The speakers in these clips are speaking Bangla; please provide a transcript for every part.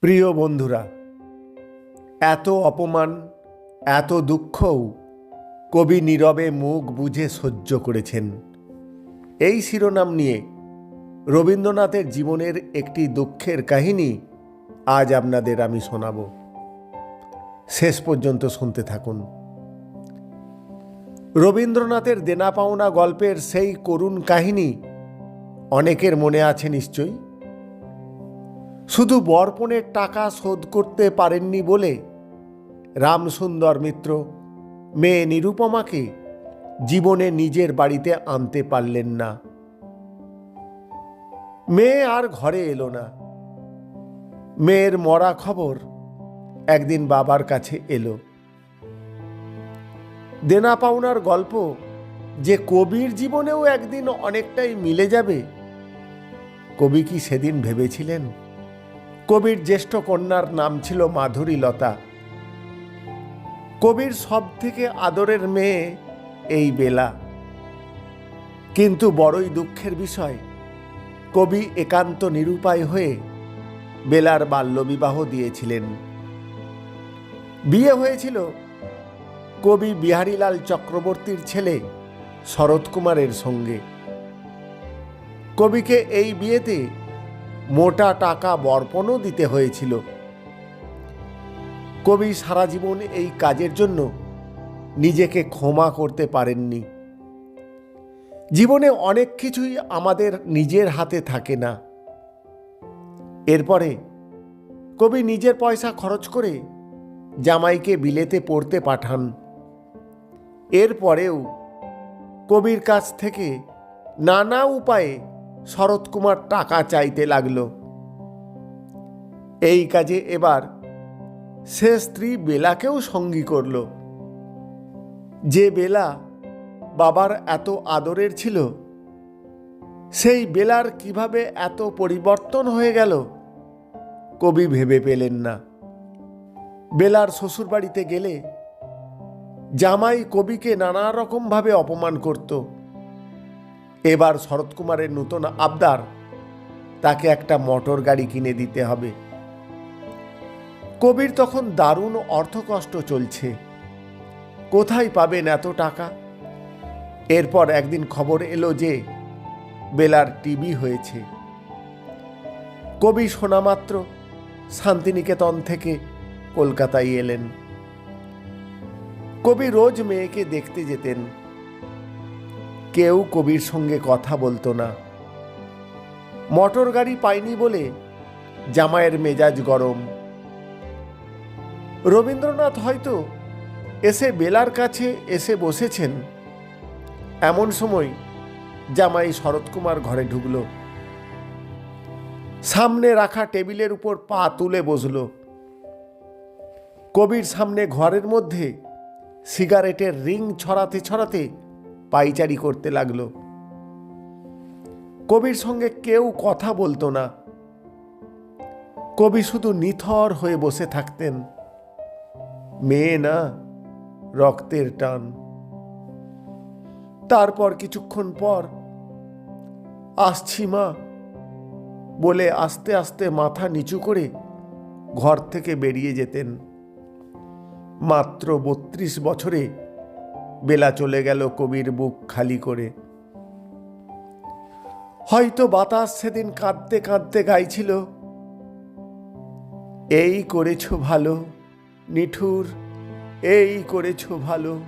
প্রিয় বন্ধুরা, এত অপমান, এত দুঃখও কবি নীরবে মুখ বুঝে সহ্য করেছেন। এই শিরোনাম নিয়ে রবীন্দ্রনাথের জীবনের একটি দুঃখের কাহিনী আজ আপনাদের আমি শোনাব। শেষ পর্যন্ত শুনতে থাকুন। রবীন্দ্রনাথের দেনা পাওনা গল্পের সেই করুণ কাহিনী অনেকের মনে আছে নিশ্চয়ই। শুধু বর্পণের টাকা শোধ করতে পারেননি বলে রামসুন্দর মিত্র মেয়ে নিরুপমাকে জীবনে নিজের বাড়িতে আনতে পারলেন না। মেয়ে আর ঘরে এলো না। মেয়ের মরা খবর একদিন বাবার কাছে এলো। দেনা পাওনার গল্প যে কবির জীবনেও একদিন অনেকটাই মিলে যাবে, কবি কি সেদিন ভেবেছিলেন? কবির জ্যেষ্ঠ কন্যার নাম ছিল মাধুরী লতা কবির সব থেকে আদরের মেয়ে এই বেলা। কিন্তু বড়ই দুঃখের বিষয়, কবি একান্ত নিরুপায় হয়ে বেলার বাল্যবিবাহ দিয়েছিলেন। বিয়ে হয়েছিল কবি বিহারীলাল চক্রবর্তীর ছেলে শরৎ কুমারের সঙ্গে। কবিকে এই বিয়েতে মোটা টাকা বর্পণও দিতে হয়েছিল। কবি সারা জীবন এই কাজের জন্য নিজেকে ক্ষমা করতে পারেননি। জীবনে অনেক কিছুই আমাদের নিজের হাতে থাকে না। এরপরে কবি নিজের পয়সা খরচ করে জামাইকে বিলেতে পড়তে পাঠান। এরপরেও কবির কাছ থেকে নানা উপায়ে শরৎকুমার টাকা চাইতে লাগল। এই কাজে এবার সে স্ত্রী বেলাকেও সঙ্গী করল। যে বেলা বাবার এত আদরের ছিল, সেই বেলার কীভাবে এত পরিবর্তন হয়ে গেল, কবি ভেবে পেলেন না। বেলার শ্বশুরবাড়িতে গেলে জামাই কবিকে নানা রকমভাবে অপমান করত। এবার শরৎকুমারের নূতন আবদার, তাকে একটা মোটর গাড়ি কিনে দিতে হবে। কবির তখন দারুণ অর্থকষ্ট চলছে। কোথায় পাবেন এত টাকা? এরপর একদিন খবর এলো যে বেলার টিভি হয়েছে। কবি শোনামাত্র শান্তিনিকেতন থেকে কলকাতায় এলেন। কবি রোজ মেয়েকে দেখতে যেতেন। কেউ কবির সঙ্গে কথা বলতো না। মোটর গাড়ি পায়নি বলে জামাইয়ের মেজাজ গরম। রবীন্দ্রনাথ হয়তো এসে বেলার কাছে এসে বসেছেন। এমন সময় জামাই শরৎকুমার ঘরে ঢুকল। সামনে রাখা টেবিলের উপর পা তুলে বসল। কবির সামনে ঘরের মধ্যে সিগারেটের রিং ছড়াতে ছড়াতে পাইচারি করতে লাগল। কবির সঙ্গে কেউ কথা বলতো না। কবি শুধু নিথর হয়ে বসে থাকতেন। মেয়ে না, রক্তের টান। তারপর কিছুক্ষণ পর, আসছি মা। বলে আস্তে আস্তে মাথা নিচু করে ঘর থেকে বেরিয়ে যেতেন। মাত্র বত্রিশ বছরে বেলা চলে গেল কবির বুক খালি করে। হয়তো বাতাস সেদিন কাঁদতে কাঁদতে গাইছিল। এই করেছ ভালো, নিঠুর, এই করেছ ভালো।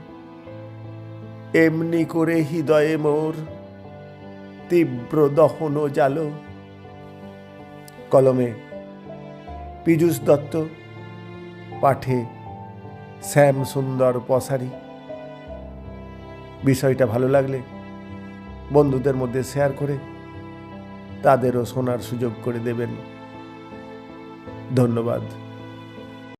এমনি করে হৃদয়ে মোর তীব্র দহন জাল কলমে পীযূষ দত্ত, পাঠে শ্যাম সুন্দর পসারি। বিষয়টা ভালো লাগলে বন্ধুদের মধ্যে শেয়ার করে তাদেরও শোনার সুযোগ করে দেবেন। ধন্যবাদ।